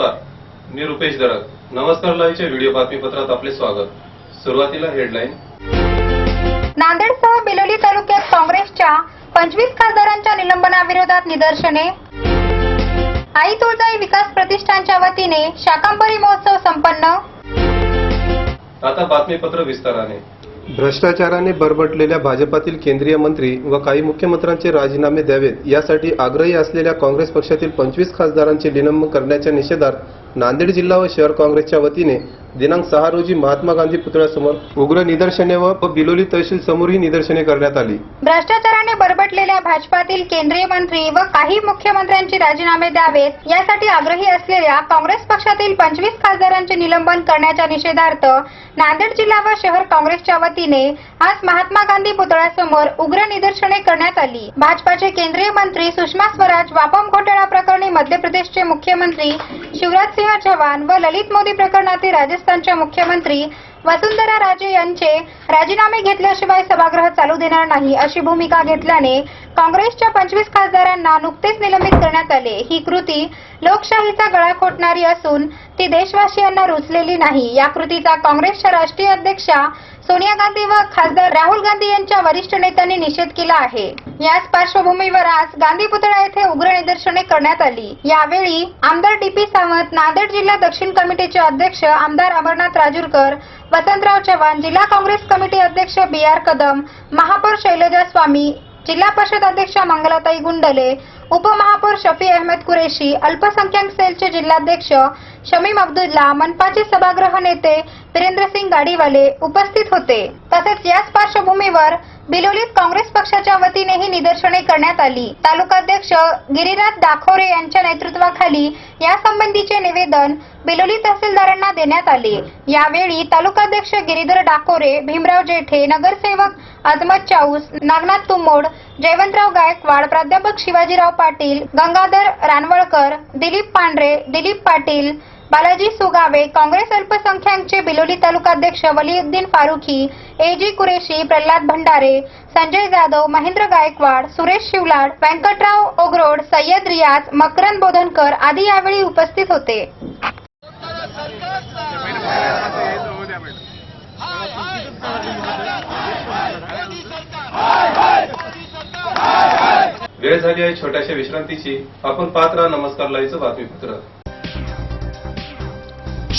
नमस्कार मी रुपेश दरक नमस्कार लाईव्हच्या व्हिडिओ बातमीपत्रात आपले स्वागत. सुरुवातीला हेडलाईन. नांदेडसह बिलोली तालुक्यात काँग्रेसच्या पंचवीस खासदारांच्या निलंबनाविरोधात निदर्शने. आई तुळजाई विकास प्रतिष्ठानच्या वतीने शाकांबरी महोत्सव संपन्न. आता बातमीपत्र विस्ताराने. भ्रष्टाचाराने बरबटलेल्या भाजपातील केंद्रीय मंत्री व काही मुख्यमंत्र्यांचे राजीनामे द्यावेत यासाठी आग्रही असलेल्या काँग्रेस पक्षातील पंचवीस खासदारांचे निलंबन करण्याच्या निषेधार्थ नांदेड जिल्हा व शहर काँग्रेसच्या वतीने दिनांक सहा रोजी महात्मा गांधी पुतळ्यासमोर उग्र निदर्शने व बिलोली तहसील समोर ही निदर्शने करण्यात आली. भ्रष्टाचाराने बरबटलेल्या भाजपातील केंद्रीय मंत्री व काही मुख्यमंत्र्यांचे राजीनामे द्यावेत यासाठी आग्रही असलेल्या काँग्रेस पक्षातील पंचवीस खासदारांचे निलंबन करण्याच्या निषेधार्थ नांदेड जिल्हा व शहर काँग्रेसच्या वतीने आज महात्मा गांधी पुतळ्यासमोर उग्र निदर्शने करण्यात आली. भाजपाचे केंद्रीय मंत्री सुषमा स्वराज वापम घोटाळा प्रकरणी मध्य प्रदेशचे मुख्यमंत्री शिवराज सिंह चव्हाण व ललित मोदी प्रकरणातील राज्य राजस्थानच्या मुख्यमंत्री वसुंधरा राजे यांचे राजीनामे घेतल्याशिवाय सभागृह चालू देणार नाही अशी भूमिका घेतल्याने काँग्रेसच्या पंचवीस खासदारांना नुकतेच निलंबित करण्यात आले. ही कृती लोकशाहीचा गळा खोटणारी असून ती देशवासियांना रुचलेली नाही. या कृतीचा काँग्रेसच्या राष्ट्रीय अध्यक्षा सोनिया गांधी व खासदार राहुल गांधी यांच्या वरिष्ठ नेत्यांनी निषेध केला आहे. याच पार्श्वभूमीवर आज गांधी पुतळा येथे उग्र निदर्शने करण्यात आली. यावेळी आमदार डी पी सावंत नांदेड जिल्हा दक्षिण कमिटीचे अध्यक्ष आमदार अमरनाथ राजूरकर वसंतराव चव्हाण जिल्हा काँग्रेस कमिटी अध्यक्ष बी आर कदम महापौर शैलजा स्वामी जिल्हा परिषद अध्यक्षा मंगलाताई गुंडले उपमहापौर शफी अहमद कुरेशी अल्पसंख्याक सेलचे जिल्हाध्यक्ष शमीम अब्दुल्ला मनपाचे सभागृह नेते वीरेंद्र सिंग गाडीवाले उपस्थित होते. तसेच याच पार्श्वभूमीवर बिलोलीत काँग्रेस पक्षाच्या वतीनेही निदर्शने करण्यात आली. तालुकाध्यक्ष गिरीराज दाखोरे यांच्या नेतृत्वाखाली यासंबंधीचे निवेदन बिलोली तहसीलदारांना देण्यात आले. यावेळी तालुकाध्यक्ष गिरीधर डाकोरे भीमराव जेठे नगरसेवक अजमत चाऊस नागनाथ तुमोड जयवंतराव गायकवाड प्राध्यापक शिवाजीराव पाटील गंगाधर रानवळकर दिलीप पांढरे दिलीप पाटील बालाजी सुगावे काँग्रेस अल्पसंख्याकचे बिलोली तालुकाध्यक्ष वलीउद्दीन फारुखी एजी कुरेशी प्रल्हाद भंडारे संजय जाधव महेंद्र गायकवाड सुरेश शिवलाड व्यंकटराव ओगरोड सय्यद रियाज मकरंद बोधनकर आदी यावेळी उपस्थित होते. वेळ झाली आहे छोट्याशा विश्रांतीची. आपण पाहत नमस्कार लाईचं बातमीपत्र.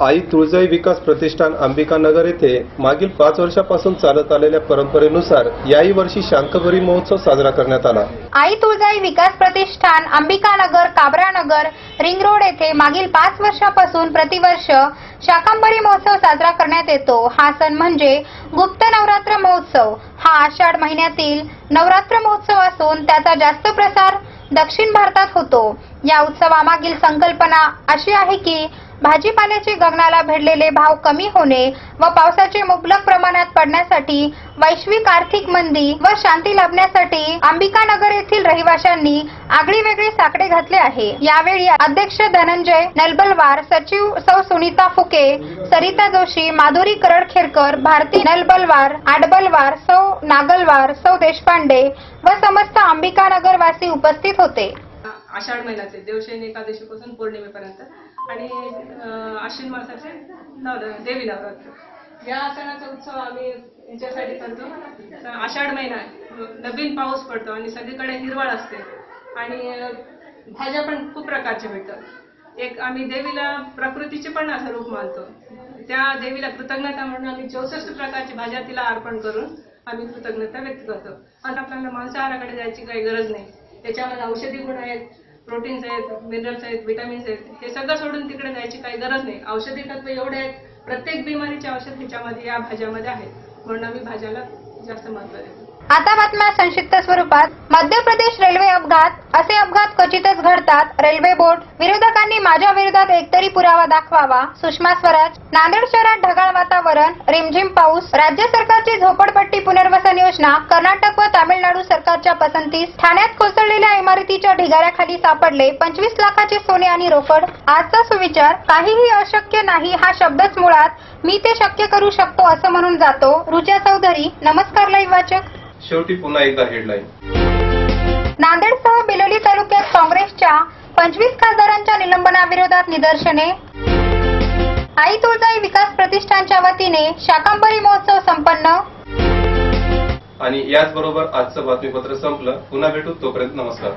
आई तुळजाई विकास प्रतिष्ठान अंबिकानगर येथे मागील पाच वर्षापासून चालत आलेल्या परंपरेनुसार याही वर्षी शांकभरी महोत्सव साजरा करण्यात आला. आई तुळजाई विकास प्रतिष्ठान अंबिकानगर काबरानगर रिंग रोड येथे मागील पाच वर्षापासून प्रतिवर्ष शाकांबरी महोत्सव साजरा करण्यात येतो. हा सण म्हणजे गुप्त नवरात्र महोत्सव. हा आषाढ महिन्यातील नवरात्र महोत्सव असून त्याचा जास्त प्रसार दक्षिण भारतात होतो. या उत्सवामागील संकल्पना अशी आहे की भाजीपाल्याचे गगनाला भिडलेले भाव कमी होणे व पावसाचे मुबलक प्रमाणात पडण्यासाठी वैश्विक आर्थिक मंदी व शांती लाभण्यासाठी अंबिकानगर येथील रहिवाशांनी आगळी वेगळी साकडे घातले आहे. यावेळी अध्यक्ष धनंजय नलबलवार सचिव सौ सुनीता फुके सरिता जोशी माधुरी करडखेरकर भारती नलबलवार आडबलवार सौ नागलवार सौ देशपांडे व समस्त अंबिकानगरवासी उपस्थित होते. आषाढ महिन्याचे देवशयन एकादशीपासून पौर्णिमेपर्यंत. आणि आश्विन मासाचे नवर देवी नवरात्र. या सणाचा उत्सव आम्ही याच्यासाठी करतो. आषाढ महिना नवीन पाऊस पडतो आणि सगळीकडे हिरवळ असते. आणि भाज्या पण खूप प्रकारच्या भेटतात. एक आम्ही देवीला प्रकृतीचे पण असं रूप मानतो. त्या देवीला कृतज्ञता म्हणून आम्ही चौसष्ट प्रकारची भाज्या तिला अर्पण करून आम्ही कृतज्ञता व्यक्त करतो. आता आपल्याला मांसाहाराकडे जायची काही गरज नाही. त्याच्यामध्ये औषधी गुण आहेत प्रोटीन्स आहेत मिनरल्स आहेत विटामिन्स आहेत हे सगळं सोडून तिकडे जायची काही गरज नाही. औषधी तत्व एवढे आहेत प्रत्येक बिमारीचे औषध ह्याच्यामध्ये या भाज्यामध्ये आहेत. म्हणून आम्ही भाज्याला जास्त महत्त्व देतो. आता बातम्या संक्षिप्त स्वरूपात. मध्य प्रदेश रेल्वे अपघात. असे अपघात क्वचितच घडतात. रेल्वे बोर्ड विरोधकांनी माझ्या विरोधात एकतरी पुरावा दाखवावा. सुषमा स्वराज नांदेड शहरात ढगाळ वातावरण रिमझिम पाऊस राज्य सरकारची झोपडपट्टी पुनर्वसन योजना कर्नाटक व तामिळनाडू सरकारच्या पसंतीस ठाण्यात कोसळलेल्या इमारतीच्या ढिगाऱ्याखाली सापडले पंचवीस लाखाचे सोने आणि रोकड. आजचा सुविचार काहीही अशक्य नाही हा शब्दच मुळात मी ते शक्य करू शकतो असं म्हणून जातो. रुचा चौधरी नमस्कार लाईव्ह वाचक. शेवटी पुन्हा एकदा हेडलाईन नांदेडसह बिलोली तालुक्यात काँग्रेसच्या पंचवीस खासदारांच्या निलंबनाविरोधात निदर्शने. आई तुळजाई विकास प्रतिष्ठानच्या वतीने शाकांबरी महोत्सव संपन्न. आणि याचबरोबर आजचं बातमीपत्र संपलं. पुन्हा भेटू. तोपर्यंत नमस्कार.